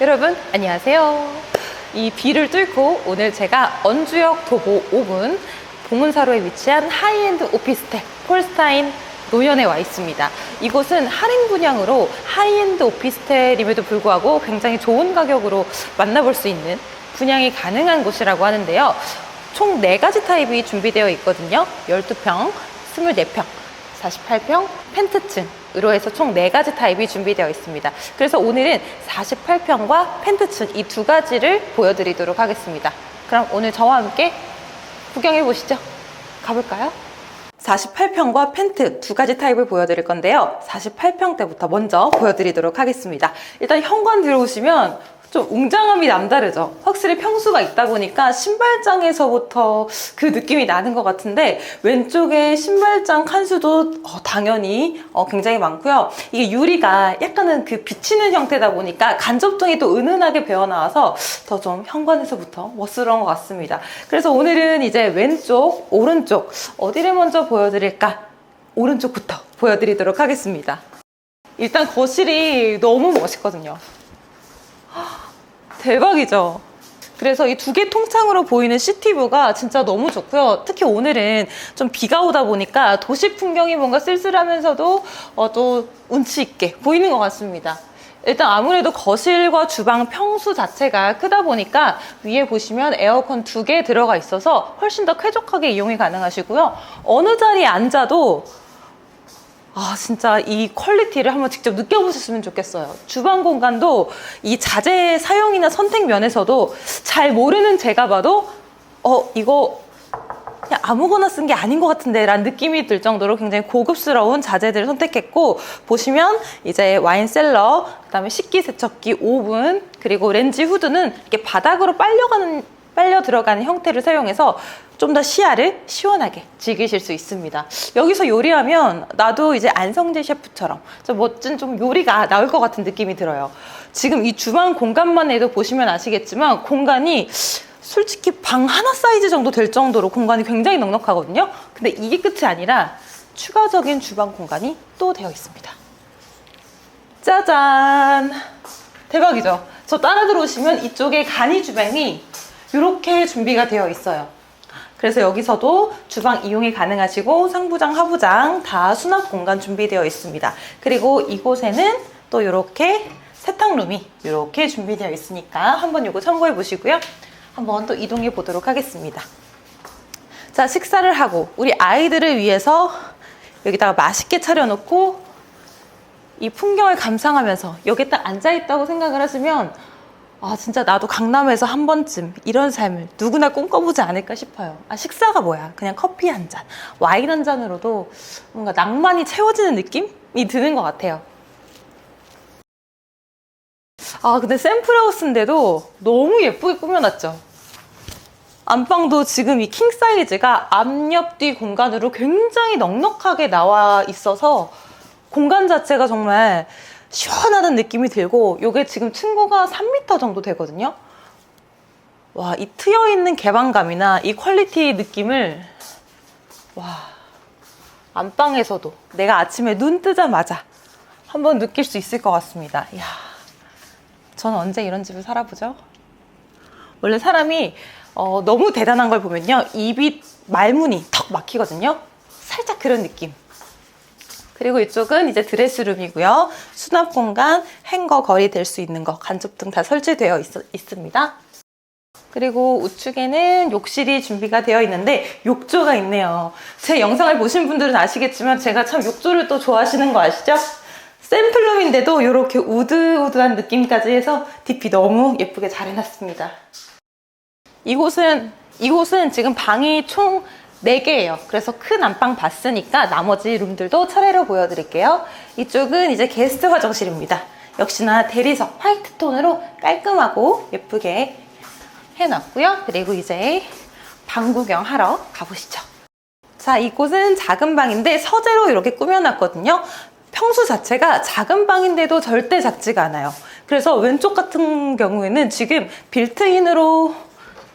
여러분 안녕하세요. 이 비를 뚫고 오늘 제가 언주역 도보 5분 봉은사로에 위치한 하이엔드 오피스텔 폴스타인 노현에 와 있습니다. 이곳은 할인 분양으로 하이엔드 오피스텔임에도 불구하고 굉장히 좋은 가격으로 만나볼 수 있는 분양이 가능한 곳이라고 하는데요. 총 4가지 타입이 준비되어 있거든요. 12평, 24평, 48평, 펜트층으로 해서 총 4가지 타입이 준비되어 있습니다. 그래서 오늘은 48평과 펜트층 이 두 가지를 보여드리도록 하겠습니다. 그럼 오늘 저와 함께 구경해 보시죠. 가볼까요? 48평과 펜트 두 가지 타입을 보여드릴 건데요. 48평 때부터 먼저 보여드리도록 하겠습니다. 일단 현관 들어오시면 좀 웅장함이 남다르죠. 확실히 평수가 있다 보니까 신발장에서부터 그 느낌이 나는 것 같은데 왼쪽에 신발장 칸수도 어, 당연히 어, 굉장히 많고요. 이게 유리가 약간은 그 비치는 형태다 보니까 간접등이 또 은은하게 배어 나와서 더 좀 현관에서부터 멋스러운 것 같습니다. 그래서 오늘은 이제 왼쪽, 오른쪽 어디를 먼저 보여드릴까? 오른쪽부터 보여드리도록 하겠습니다. 일단 거실이 너무 멋있거든요. 대박이죠. 그래서 이 두 개 통창으로 보이는 시티뷰가 진짜 너무 좋고요. 특히 오늘은 좀 비가 오다 보니까 도시 풍경이 뭔가 쓸쓸하면서도 어, 또 운치 있게 보이는 것 같습니다. 일단 아무래도 거실과 주방 평수 자체가 크다 보니까 위에 보시면 에어컨 두 개 들어가 있어서 훨씬 더 쾌적하게 이용이 가능하시고요. 어느 자리에 앉아도 아, 진짜 이 퀄리티를 한번 직접 느껴보셨으면 좋겠어요. 주방 공간도 이 자재 사용이나 선택 면에서도 잘 모르는 제가 봐도 어, 이거 그냥 아무거나 쓴 게 아닌 것 같은데 라는 느낌이 들 정도로 굉장히 고급스러운 자재들을 선택했고 보시면 이제 와인 셀러 그다음에 식기세척기 오븐 그리고 렌지 후드는 이렇게 바닥으로 빨려가는 빨려 들어가는 형태를 사용해서 좀 더 시야를 시원하게 즐기실 수 있습니다. 여기서 요리하면 나도 이제 안성재 셰프처럼 좀 멋진 좀 요리가 나올 것 같은 느낌이 들어요. 지금 이 주방 공간만 해도 보시면 아시겠지만 공간이 솔직히 방 하나 사이즈 정도 될 정도로 공간이 굉장히 넉넉하거든요. 근데 이게 끝이 아니라 추가적인 주방 공간이 또 되어 있습니다. 짜잔! 대박이죠? 저 따라 들어오시면 이쪽에 간이 주방이 이렇게 준비가 되어 있어요. 그래서 여기서도 주방 이용이 가능하시고 상부장, 하부장 다 수납 공간 준비되어 있습니다. 그리고 이곳에는 또 이렇게 세탁룸이 이렇게 준비되어 있으니까 한번 이거 참고해 보시고요. 한번 또 이동해 보도록 하겠습니다. 자, 식사를 하고 우리 아이들을 위해서 여기다가 맛있게 차려놓고 이 풍경을 감상하면서 여기 딱 앉아있다고 생각을 하시면 아, 진짜 나도 강남에서 한 번쯤 이런 삶을 누구나 꿈꿔보지 않을까 싶어요. 아, 식사가 뭐야? 그냥 커피 한 잔, 와인 한 잔으로도 뭔가 낭만이 채워지는 느낌이 드는 것 같아요. 아, 근데 샘플하우스인데도 너무 예쁘게 꾸며놨죠? 안방도 지금 이 킹 사이즈가 앞옆 뒤 공간으로 굉장히 넉넉하게 나와 있어서 공간 자체가 정말 시원하다는 느낌이 들고 이게 지금 층고가 3m 정도 되거든요. 와, 이 트여 있는 개방감이나 이 퀄리티 느낌을 와 안방에서도 내가 아침에 눈 뜨자마자 한번 느낄 수 있을 것 같습니다. 이야, 저는 언제 이런 집을 살아보죠? 원래 사람이 어, 너무 대단한 걸 보면요 입이 말문이 턱 막히거든요. 살짝 그런 느낌. 그리고 이쪽은 이제 드레스룸이고요. 수납 공간, 행거 거리 될 수 있는 거, 간접등 다 설치되어 있, 있습니다. 그리고 우측에는 욕실이 준비가 되어 있는데 욕조가 있네요. 제 영상을 보신 분들은 아시겠지만 제가 참 욕조를 또 좋아하시는 거 아시죠? 샘플룸인데도 이렇게 우드우드한 느낌까지 해서 DP 너무 예쁘게 잘 해놨습니다. 이곳은 이곳은 지금 방이 총 4개예요. 그래서 큰 안방 봤으니까 나머지 룸들도 차례로 보여드릴게요. 이쪽은 이제 게스트 화장실입니다. 역시나 대리석 화이트 톤으로 깔끔하고 예쁘게 해놨고요. 그리고 이제 방 구경하러 가보시죠. 자, 이곳은 작은 방인데 서재로 이렇게 꾸며놨거든요. 평수 자체가 작은 방인데도 절대 작지가 않아요. 그래서 왼쪽 같은 경우에는 지금 빌트인으로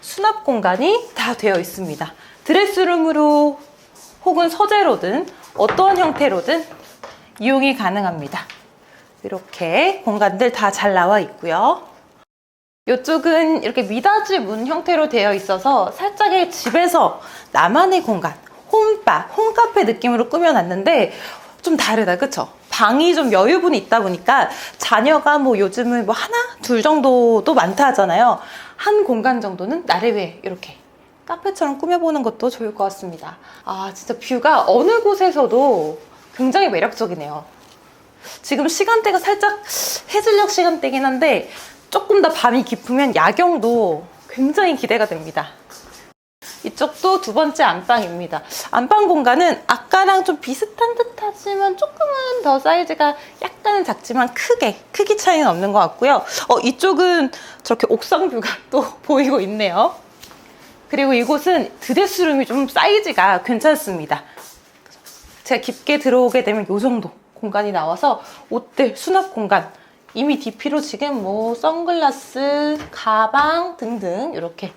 수납 공간이 다 되어 있습니다. 드레스룸으로 혹은 서재로든 어떠한 형태로든 이용이 가능합니다. 이렇게 공간들 다 잘 나와 있고요. 이쪽은 이렇게 미닫이 문 형태로 되어 있어서 살짝의 집에서 나만의 공간, 홈바, 홈카페 느낌으로 꾸며놨는데 좀 다르다, 그쵸? 방이 좀 여유분이 있다 보니까 자녀가 뭐 요즘은 뭐 하나, 둘 정도도 많다 하잖아요. 한 공간 정도는 나를 위해 이렇게 카페처럼 꾸며보는 것도 좋을 것 같습니다. 아, 진짜 뷰가 어느 곳에서도 굉장히 매력적이네요. 지금 시간대가 살짝 해질녘 시간대긴 한데 조금 더 밤이 깊으면 야경도 굉장히 기대가 됩니다. 이쪽도 두 번째 안방입니다. 안방 공간은 아까랑 좀 비슷한 듯 하지만 조금은 더 사이즈가 약간은 작지만 크게, 크기 차이는 없는 것 같고요. 어, 이쪽은 저렇게 옥상 뷰가 또 보이고 있네요. 그리고 이곳은 드레스룸이 좀 사이즈가 괜찮습니다. 제가 깊게 들어오게 되면 이 정도 공간이 나와서 옷들 수납 공간 이미 DP로 지금 뭐 선글라스, 가방 등등 이렇게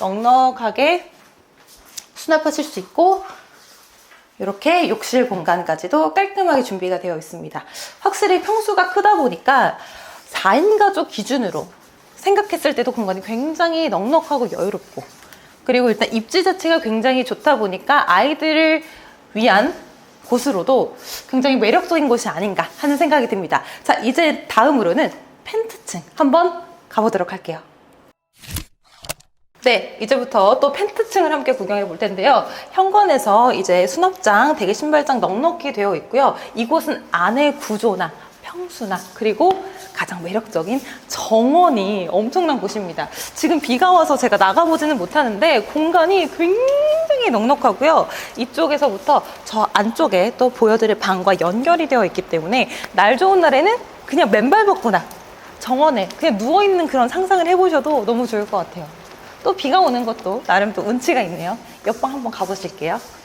넉넉하게 수납하실 수 있고 이렇게 욕실 공간까지도 깔끔하게 준비가 되어 있습니다. 확실히 평수가 크다 보니까 4인 가족 기준으로 생각했을 때도 공간이 굉장히 넉넉하고 여유롭고 그리고 일단 입지 자체가 굉장히 좋다 보니까 아이들을 위한 곳으로도 굉장히 매력적인 곳이 아닌가 하는 생각이 듭니다. 자, 이제 다음으로는 펜트층 한번 가보도록 할게요. 네, 이제부터 또 펜트층을 함께 구경해 볼 텐데요. 현관에서 이제 수납장, 대기 신발장 넉넉히 되어 있고요. 이곳은 안의 구조나 평수나 그리고 가장 매력적인 정원이 엄청난 곳입니다. 지금 비가 와서 제가 나가보지는 못하는데 공간이 굉장히 넉넉하고요. 이쪽에서부터 저 안쪽에 또 보여드릴 방과 연결이 되어 있기 때문에 날 좋은 날에는 그냥 맨발 벗거나 정원에 그냥 누워있는 그런 상상을 해보셔도 너무 좋을 것 같아요. 또 비가 오는 것도 나름 또 운치가 있네요. 옆방 한번 가보실게요.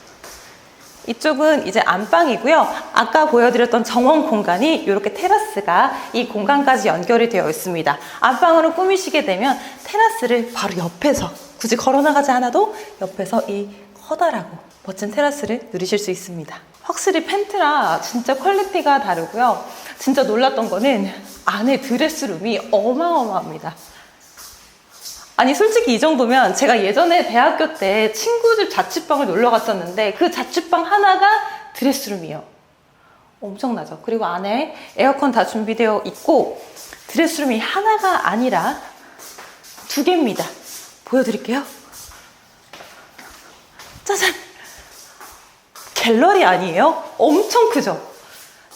이쪽은 이제 안방이고요. 아까 보여드렸던 정원 공간이 이렇게 테라스가 이 공간까지 연결이 되어 있습니다. 안방으로 꾸미시게 되면 테라스를 바로 옆에서 굳이 걸어 나가지 않아도 옆에서 이 커다랗고 멋진 테라스를 누리실 수 있습니다. 확실히 펜트라 진짜 퀄리티가 다르고요. 진짜 놀랐던 거는 안에 드레스룸이 어마어마합니다. 아니 솔직히 이 정도면 제가 예전에 대학교 때 친구 집 자취방을 놀러 갔었는데 그 자취방 하나가 드레스룸이에요. 엄청나죠. 그리고 안에 에어컨 다 준비되어 있고 드레스룸이 하나가 아니라 두 개입니다. 보여드릴게요. 짜잔! 갤러리 아니에요? 엄청 크죠?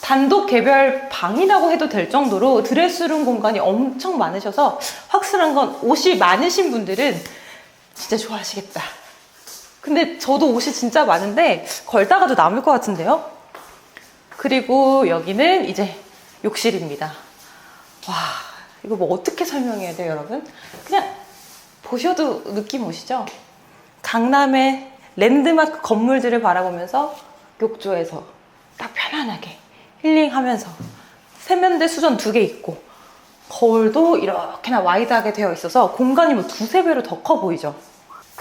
단독 개별 방이라고 해도 될 정도로 드레스룸 공간이 엄청 많으셔서 확실한 건 옷이 많으신 분들은 진짜 좋아하시겠다. 근데 저도 옷이 진짜 많은데 걸다가도 남을 것 같은데요? 그리고 여기는 이제 욕실입니다. 와, 이거 뭐 어떻게 설명해야 돼요, 여러분? 그냥 보셔도 느낌 오시죠? 강남의 랜드마크 건물들을 바라보면서 욕조에서 딱 편안하게 힐링하면서 세면대 수전 두 개 있고 거울도 이렇게나 와이드하게 되어 있어서 공간이 뭐 두세 배로 더 커 보이죠.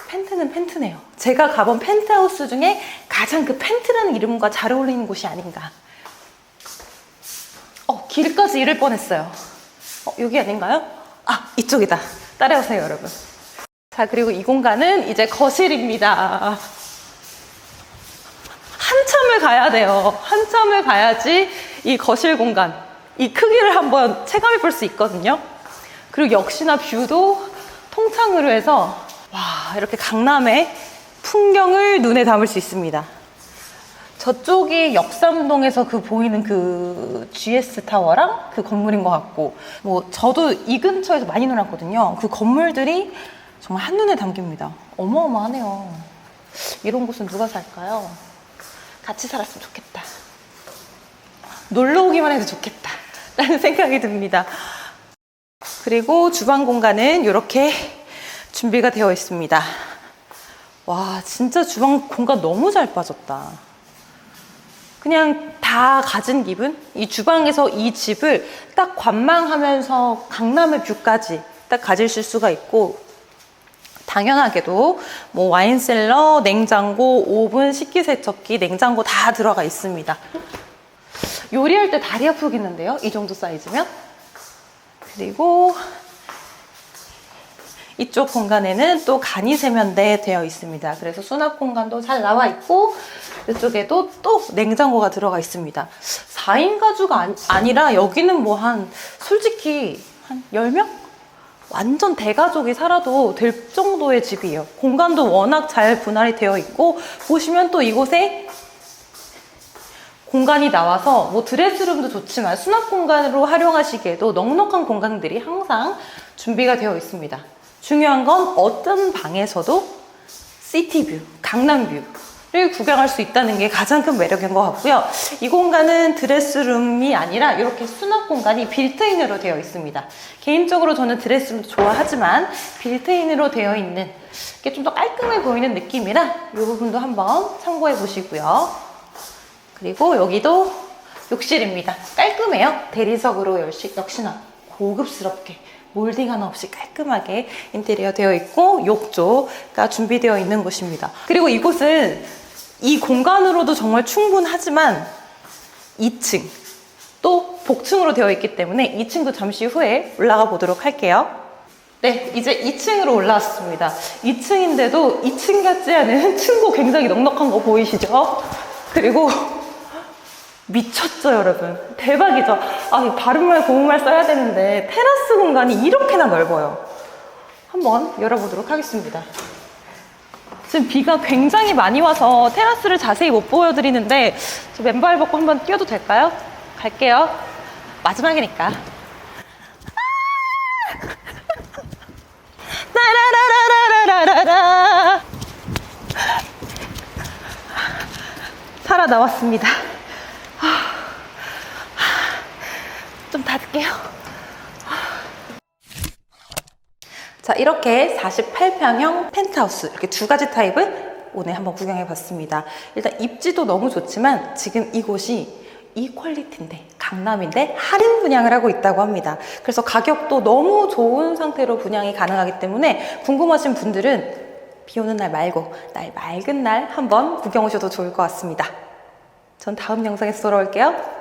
펜트는 펜트네요. 제가 가본 펜트하우스 중에 가장 그 펜트라는 이름과 잘 어울리는 곳이 아닌가. 어, 길까지 잃을 뻔했어요. 어, 여기 아닌가요? 아, 이쪽이다. 따라오세요, 여러분. 자, 그리고 이 공간은 이제 거실입니다. 한참을 가야 돼요. 한참을 가야지 이 거실 공간, 이 크기를 한번 체감해 볼 수 있거든요. 그리고 역시나 뷰도 통창으로 해서 와, 이렇게 강남의 풍경을 눈에 담을 수 있습니다. 저쪽이 역삼동에서 그 보이는 그 GS 타워랑 그 건물인 것 같고, 뭐 저도 이 근처에서 많이 놀았거든요. 그 건물들이 정말 한눈에 담깁니다. 어마어마하네요. 이런 곳은 누가 살까요? 같이 살았으면 좋겠다. 놀러 오기만 해도 좋겠다. 라는 생각이 듭니다. 그리고 주방 공간은 이렇게 준비가 되어 있습니다. 와, 진짜 주방 공간 너무 잘 빠졌다. 그냥 다 가진 기분? 이 주방에서 이 집을 딱 관망하면서 강남의 뷰까지 딱 가지실 수가 있고, 당연하게도 뭐 와인셀러, 냉장고, 오븐, 식기세척기, 냉장고 다 들어가 있습니다. 요리할 때 다리 아프겠는데요? 이 정도 사이즈면? 그리고 이쪽 공간에는 또 간이 세면대 되어 있습니다. 그래서 수납 공간도 잘 나와 있고 이쪽에도 또 냉장고가 들어가 있습니다. 4인 가족 아니, 아니 라 여기는 뭐 한 솔직히 한 10명? 완전 대가족이 살아도 될 정도의 집이에요. 공간도 워낙 잘 분할이 되어 있고 보시면 또 이곳에 공간이 나와서 뭐 드레스룸도 좋지만 수납 공간으로 활용하시기에도 넉넉한 공간들이 항상 준비가 되어 있습니다. 중요한 건 어떤 방에서도 시티뷰, 강남뷰 를 구경할 수 있다는 게 가장 큰 매력인 것 같고요. 이 공간은 드레스룸이 아니라 이렇게 수납 공간이 빌트인으로 되어 있습니다. 개인적으로 저는 드레스룸도 좋아하지만 빌트인으로 되어 있는 게좀 더 깔끔해 보이는 느낌이라 이 부분도 한번 참고해 보시고요. 그리고 여기도 욕실입니다. 깔끔해요. 대리석으로 역시나 고급스럽게 몰딩 하나 없이 깔끔하게 인테리어 되어 있고 욕조가 준비되어 있는 곳입니다. 그리고 이곳은 이 공간으로도 정말 충분하지만 2층 또 복층으로 되어 있기 때문에 2층도 잠시 후에 올라가 보도록 할게요. 네, 이제 2층으로 올라왔습니다. 2층인데도 2층 같지 않은 층고 굉장히 넉넉한 거 보이시죠? 그리고 미쳤죠, 여러분? 대박이죠? 아, 이 바른말 고운말 써야 되는데 테라스 공간이 이렇게나 넓어요. 한번 열어보도록 하겠습니다. 지금 비가 굉장히 많이 와서 테라스를 자세히 못 보여드리는데 저 맨발 벗고 한번 뛰어도 될까요? 갈게요. 마지막이니까. 살아 나왔습니다. 좀 닫을게요. 자, 이렇게 48평형 펜트하우스 이렇게 두 가지 타입을 오늘 한번 구경해 봤습니다. 일단 입지도 너무 좋지만 지금 이곳이 이 퀄리티인데 강남인데 할인 분양을 하고 있다고 합니다. 그래서 가격도 너무 좋은 상태로 분양이 가능하기 때문에 궁금하신 분들은 비 오는 날 말고 날 맑은 날 한번 구경 오셔도 좋을 것 같습니다. 전 다음 영상에서 돌아올게요.